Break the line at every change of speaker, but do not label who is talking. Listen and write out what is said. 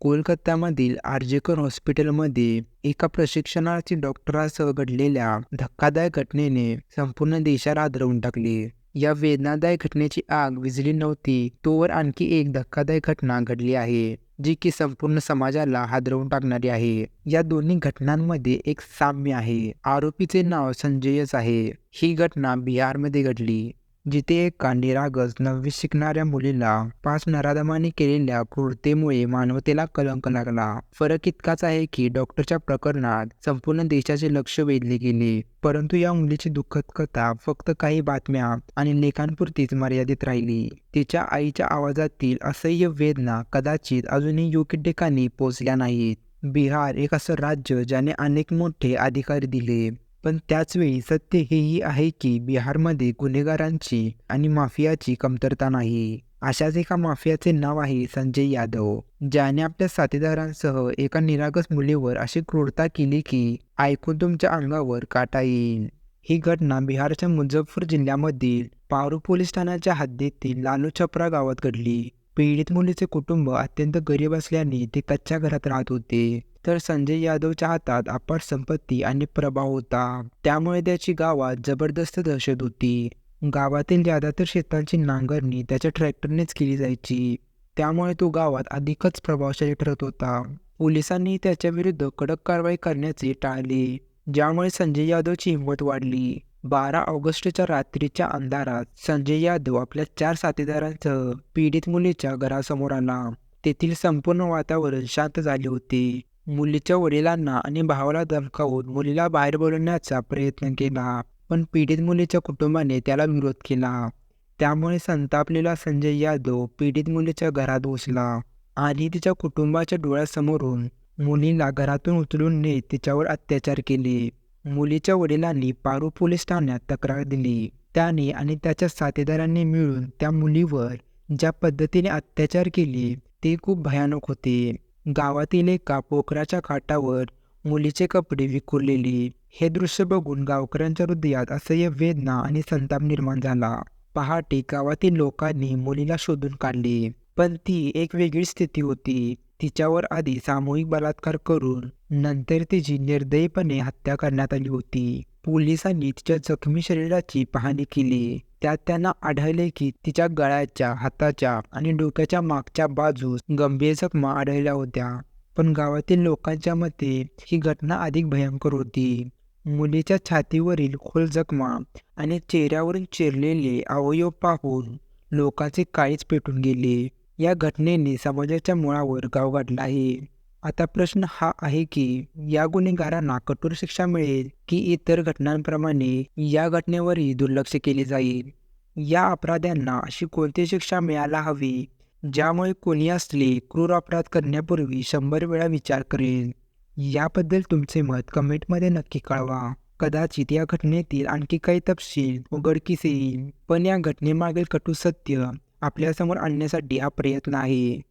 कोलकात्यामधील आर्जेकर हॉस्पिटलमध्ये एका प्रशिक्षणार्थी डॉक्टरासह घडलेल्या धक्कादायक घटनेने संपूर्ण देशाला आदरवून टाकले. या वेदनादायक घटनेची आग विजली नव्हती तोवर आणखी एक धक्कादायक घटना घडली आहे जी की संपूर्ण समाजाला हादरवून टाकणारी आहे. या दोन्ही घटनांमध्ये एक साम्य आहे. आरोपीचे नाव संजयच आहे. ही घटना बिहारमध्ये घडली. जिथे एक निरागस नववी शिकणाऱ्या मुलीला पाच नराधमाने केलेल्या क्रूरतेमुळे मानवतेला कलंक लागला. फरक इतकाच आहे की डॉक्टरच्या प्रकरणात संपूर्ण देशाचे लक्ष वेधले गेले. परंतु या मुलीची दुःखद कथा फक्त काही बातम्या आणि लेखांपुरतीच मर्यादित राहिली. तिच्या आईच्या आवाजातील असह्य वेदना कदाचित अजूनही योग्य ठिकाणी पोचल्या नाहीत. बिहार एक असं राज्य ज्याने अनेक मोठे अधिकारी दिले. पण त्याचवेळी सत्य हेही आहे की बिहारमध्ये गुन्हेगारांची आणि माफियाची कमतरता नाही. अशाच एका माफियाचे नाव आहे संजय यादव ज्याने आपल्या साथीदारांसह एका निरागस मुलीवर अशी क्रूरता केली की ऐकून तुमच्या अंगावर काटा येईल. ही घटना बिहारच्या मुझफ्फर जिल्ह्यामधील पारू पोलीस ठाण्याच्या हद्दीतील लालू छपरा गावात घडली. पीडित मुलीचे कुटुंब अत्यंत गरीब असल्याने ते कच्च्या घरात राहत होते. तर संजय यादवच्या हातात अपार संपत्ती आणि प्रभाव होता. त्यामुळे त्याची गावात जबरदस्त दहशत होती. गावातील ज्यादातर शेतांची नांगरणी त्याच्या ट्रॅक्टरनेच केली जायची. त्यामुळे तो गावात अधिकच प्रभावशाली ठरत होता. पोलिसांनी त्याच्या विरुद्ध कडक कारवाई करण्याचे टाळले ज्यामुळे संजय यादवची हिंमत वाढली. बारा ऑगस्टच्या रात्रीच्या अंधारात संजय यादव आपल्या चार साथीदारांसह पीडित मुलीच्या घरासमोर आला. तेथील संपूर्ण वातावरण शांत झाले होते. मुलीच्या वडिलांना आणि भावाला धमकावून मुलीला बाहेर बोलवण्याचा प्रयत्न केला पण पीडित मुलीच्या कुटुंबाने त्याला विरोध केला. त्यामुळे संतापलेला संजय यादव पीडित मुलीच्या घरात घुसला आणि तिच्या कुटुंबाच्या डोळ्यासमोरून मुलीला घरातून उचलून नेत तिच्यावर अत्याचार केले. मुलीच्या वडिलांनी पारू पोलीस ठाण्यात तक्रार दिली. त्याने आणि त्याच्या साथीदारांनी मिळून त्या मुलीवर ज्या पद्धतीने अत्याचार केले ते खूप भयानक होते. गावातील एका पोखराच्या काठावर मुलीचे कपडे विखुरलेले. हे दृश्य बघून गावकऱ्यांच्या हृदयात असह्य वेदना आणि संताप निर्माण झाला. पहाटे गावातील लोकांनी मुलीला शोधून काढले. पण ती एक वेगळी स्थिती होती. तिच्यावर आधी सामूहिक बलात्कार करून नंतर तिची निर्दयीपणे हत्या करण्यात आली होती. पोलिसांनी तिच्या जखमी शरीराची पाहणी केली. त्यात त्यांना आढळले की तिच्या गळ्याच्या हाताच्या आणि डोक्याच्या मागच्या बाजूस गंभीर जखमा आढळल्या होत्या. पण गावातील लोकांच्या मते ही घटना अधिक भयंकर होती. मुलीच्या छातीवरील खोल जखमा आणि चेहऱ्यावरून चिरलेले अवयव पाहून लोकांचे काळीच पेटून गेले. या घटनेने समाजाच्या मुळावर गाव गाठला आहे. आता प्रश्न हा आहे की या गुन्हेगारांना कठोर शिक्षा मिळेल की इतर घटनांप्रमाणे या घटनेवरही दुर्लक्ष केले जाईल? या अपराध्यांना अशी कोणती शिक्षा मिळायला हवी ज्यामुळे कोणी असले क्रूर अपराध करण्यापूर्वी शंभर वेळा विचार करेल? याबद्दल तुमचे मत कमेंटमध्ये नक्की कळवा. कदाचित या घटनेतील आणखी काही तपशील उघडकीस येईल पण या घटनेमागील कटू सत्य आपल्यासमोर आणण्यासाठी हा प्रयत्न आहे.